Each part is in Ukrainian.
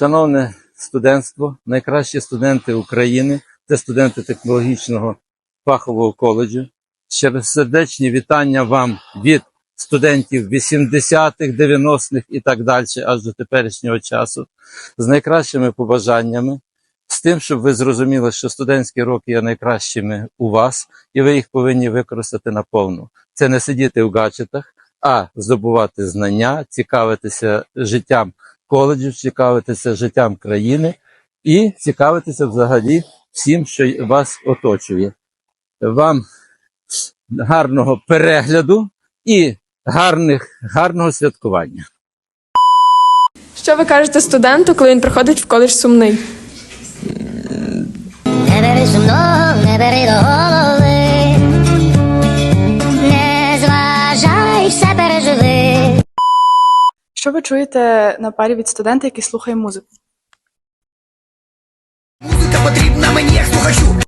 Шановне студентство, найкращі студенти України, це студенти технологічного фахового коледжу. Через сердечні вітання вам від студентів 80-х, 90-х і так далі, аж до теперішнього часу, з найкращими побажаннями, з тим, щоб ви зрозуміли, що студентські роки є найкращими у вас, і ви їх повинні використати наповну. Це не сидіти в гаджетах, а здобувати знання, цікавитися життям коледжів, цікавитися життям країни і цікавитися взагалі всім, що вас оточує. Вам гарного перегляду і гарних, гарного святкування. Що ви кажете студенту, коли він приходить в коледж сумний? Не бери сумного, не бери до голови. Не зважай, все переживи. Що ви чуєте на парі від студента, який слухає музику? Музика потрібна мені як слухачу.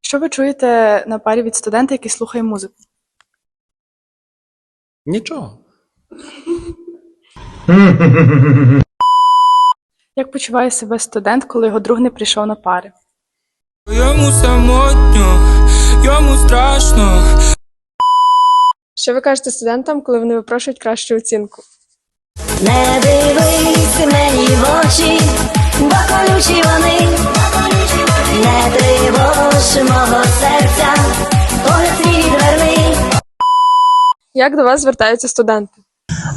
Що ви чуєте на парі від студента, який слухає музику? Нічого. Як почуває себе студент, коли його друг не прийшов на пари? Йому самотньо, йому страшно. Що ви кажете студентам, коли вони випрошують кращу оцінку? Не дивись мені в очі, бо колючі вони. Не тривож мого серця, Як до вас звертаються студенти?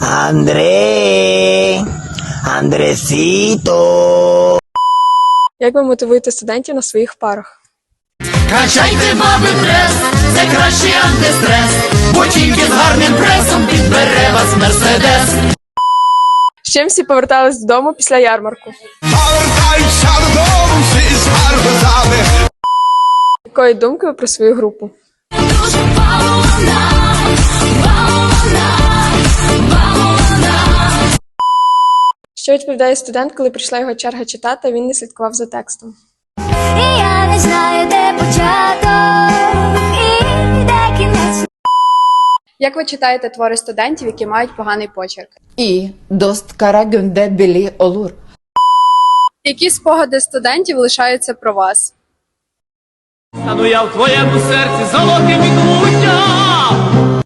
Андрей, Андресіто. Як ви мотивуєте студентів на своїх парах? Качайте баби прес, це кращий антистрес, бо тільки з гарним пресом підбере вас мерседес. З чим всі повертались додому після ярмарку? Повертаюся додому, всі з гарбузами. Якої думки ви про свою групу? Що відповідає студент, коли прийшла його черга читати, а він не слідкував за текстом? І я не знаю, де початок, і де кінець. Як ви читаєте твори студентів, які мають поганий почерк? І дост кара білі олур. Які спогади студентів лишаються про вас? Та ну я в твоєму серці золотим відлуння.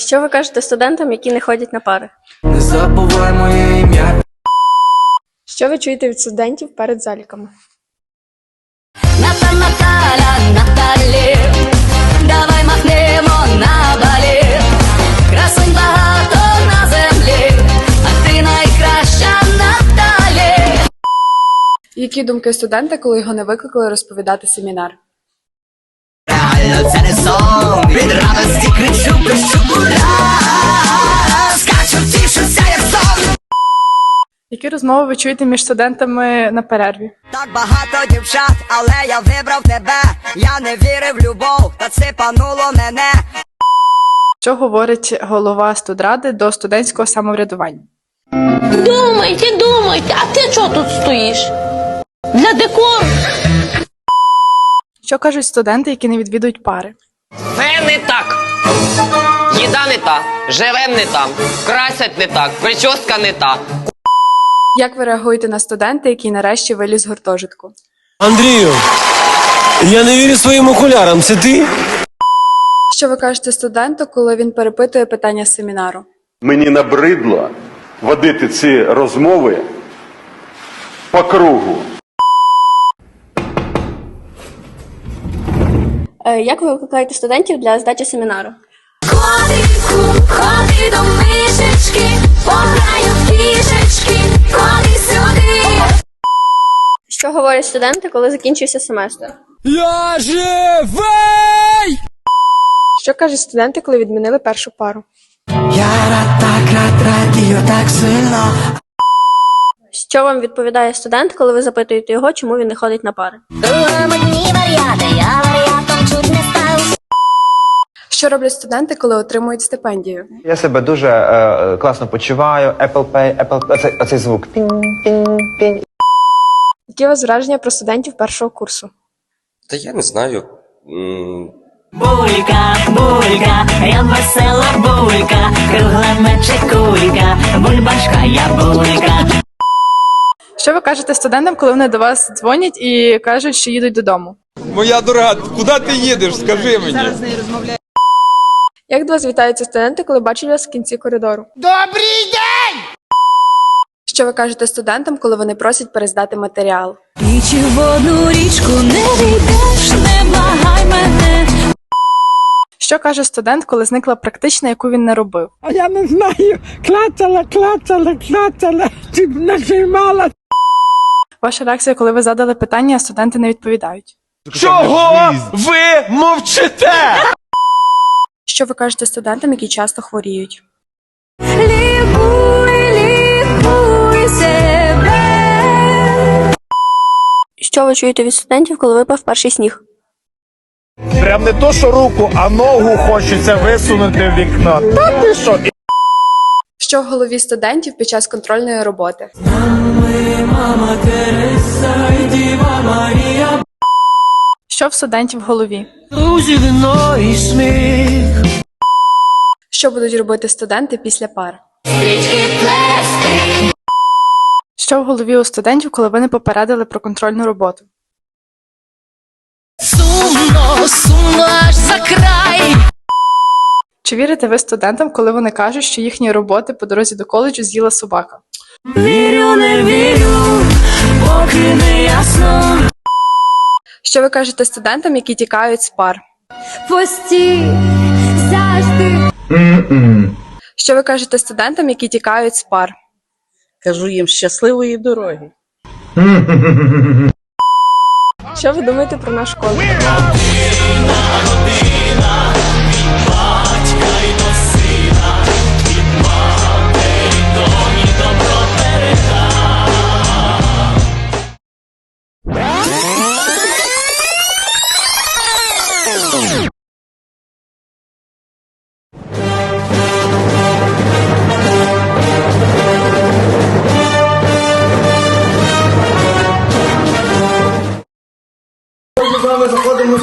Що ви кажете студентам, які не ходять на пари? Не забувай моє ім'я. Що ви чуєте від студентів перед заліками? Ната Наталя, Наталі, давай махнемо на балі. Красунь багато на землі, а ти найкраща Наталі. Які думки студента, коли його не викликали розповідати семінар? Реально це не сон, від радості кричу, пишу ура. Скачу, тішуся, як сон. Які розмови ви чуєте між студентами на перерві? Так багато дівчат, але я вибрав тебе. Я не вірив в любов, та це пануло мене. Що говорить голова студради до студентського самоврядування? Думайте, думайте, а ти чого тут стоїш? Для декору. Що кажуть студенти, які не відвідують пари? Це не так. Їда не та, живем не там, красять не так, прическа не та. Як ви реагуєте на студента, який нарешті виліз з гуртожитку? Андрію, я не вірю своїм окулярам. Це ти? Що ви кажете студенту, коли він перепитує питання семінару? Мені набридло водити ці розмови по кругу. Як ви викликаєте студентів для здачі семінару? Котику, ходи до мишечки, пограю в кішечки, ходи сюди. Що говорять студенти, коли закінчився семестр? Я живий! Що кажуть студенти, коли відмінили першу пару? Я рад так рад радію так сильно. Що вам відповідає студент, коли ви запитуєте його, чому він не ходить на пари? Другому дні варіати, я Що роблять студенти, коли отримують стипендію? Я себе дуже е, класно почуваю. Apple Pay, Apple Pay, оцей, оцей звук. Пінь, пінь, пінь. Які у вас враження про студентів першого курсу? Та я не знаю. М, Булька, булька, я весела булька, кругла мече кулька, бульбашка я булька. Що ви кажете студентам, коли вони до вас дзвонять і кажуть, що їдуть додому? Моя дорога, куди ти їдеш? Скажи мені. Як до вас вітаються студенти, коли бачать вас в кінці коридору? Добрий день! Що ви кажете студентам, коли вони просять перездати матеріал? Річі в одну річку не війдеш, не благай мене. Що каже студент, коли зникла практична, яку він не робив? А я не знаю. Клацала, клацала, клацала, чи нажимала. Ваша реакція, коли ви задали питання, а студенти не відповідають. Чого ви мовчите? Що ви кажете студентам, які часто хворіють? Лікуй, лікуй себе. Що ви чуєте від студентів, коли випав перший сніг? Прям не то, що руку, а ногу хочеться висунути в вікно. Та ти що? Що в голові студентів під час контрольної роботи? Що в студентів в голові? Що будуть робити студенти після пар? Що в голові у студентів, коли ви не попередили про контрольну роботу? Сумно, сумно аж за край. Чи вірите ви студентам, коли вони кажуть, що їхні роботи по дорозі до коледжу з'їла собака? Вірю, не вірю, поки не ясно. Що ви кажете студентам, які тікають з пар? Постій, завжди. Що ви кажете студентам, які тікають з пар? Кажу їм щасливої дороги. Що ви думаєте про наш коледж?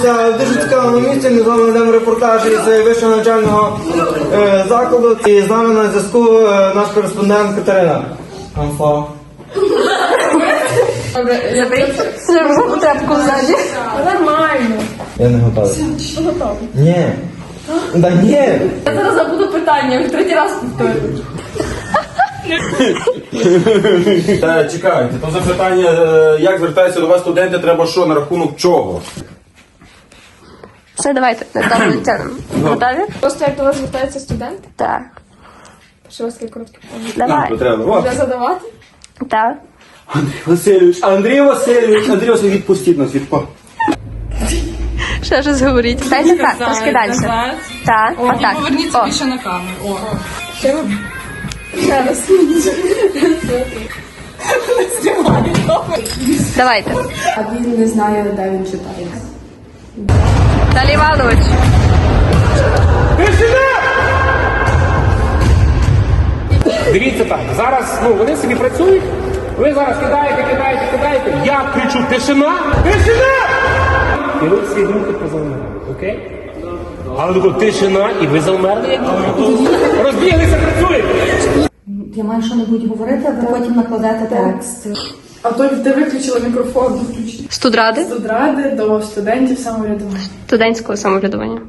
Знаходимося в дуже цікавому місці. Ми з вами ведемо репортаж із вищого навчального е, закладу. І з нами на зв'язку е, наш кореспондент Катерина. Амфа. Нормально. Я не готовий. Готовий? Ні. Да ні. Зараз забуду питання, в третій раз повторюю. Е, Чекайте, то запитання, е, як звертаються до вас студенти, треба що, на рахунок чого? Все, давайте. Готові? Просто як до вас звертаються студенти? Так. Що у вас таке коротке питання? Давай. То Вже задавати? Так. Андрій Васильович, Андрій Васильович, Андрій Васильович, відпустіть нас, відпустіть. Ще щось говоріть. Дайте так, трошки далі. Так, отак. Поверніться більше на камеру. Ще раз. Давайте. А він не знає, де він читає. Далі Іванович. Дивіться так, зараз ну вони собі працюють. Ви зараз кидаєте, кидаєте, кидаєте. Я кричу тишина! Тишина! І ви всі думки позамерли, окей? Але тако тишина, і ви завмерли, як розбіглися, працюєте. Я маю що-небудь говорити, а ви потім накладете текст. А то ти виключила мікрофон. Студради Студради до студентів самоврядування. студентського самоврядування.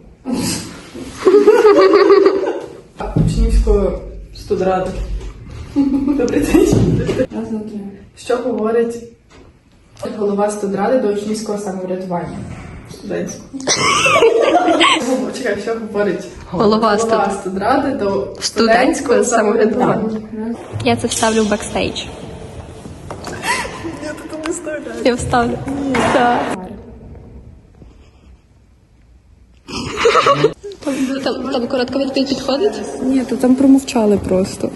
Учнівської студради. Добрий день. Що говорить голова студради до учнівського самоврядування? Студентського. Чекай, що говорить Голова студ- студради до студентського самоврядування. Я це вставлю в бекстейдж. Я тут не вставляю. Я вставлю. Так. Там, там коротка відповідь підходить? Ні, то там промовчали просто.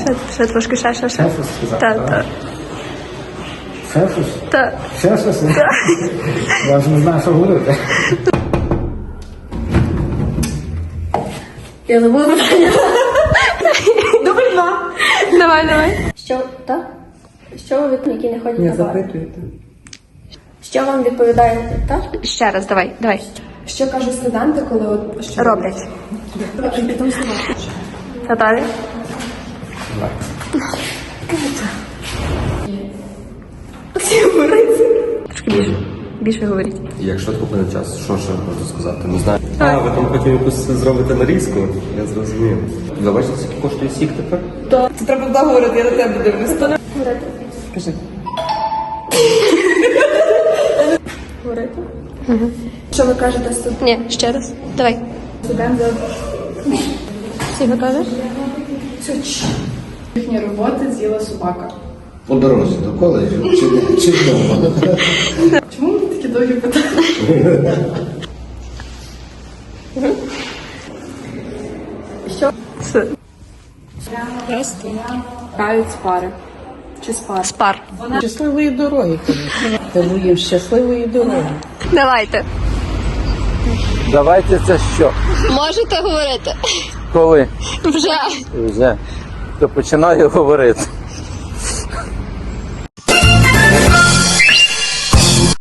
Ще, ще трошки, ще, ще, ще. Та, та. Ще щось? Та. Ще щось? Я вже не знаю, що говорити. Я забула питання. Дубль два. Давай, давай. Що, так? Що ви від які не ходять на бар? Що вам відповідає, так? Ще раз, давай, давай. Що кажуть студенти, коли от що Роблять. Потім слова. Готові? Трошки більше. Більше говоріть. Як швидко буде час, що ще можу сказати? Не знаю. А, ви там потім якусь зробите нарізку? Я зрозумів. Ви бачите, скільки коштує сік тепер? Це треба довго говорити, я на тебе дивлюсь. Говорити? Що ви кажете студентам? Ні, ще раз. Давай. Всі готові? Їхні роботи з'їла собака. По дорозі до коледжу чи, чи вдома. Чому довгі питання? Це Грають з пари. Чи з спар. Щасливої дороги, звісно. Кажу їм щасливої дороги. Давайте. Давайте це що? Можете говорити? Коли? Вже. Вже. То починаю говорити.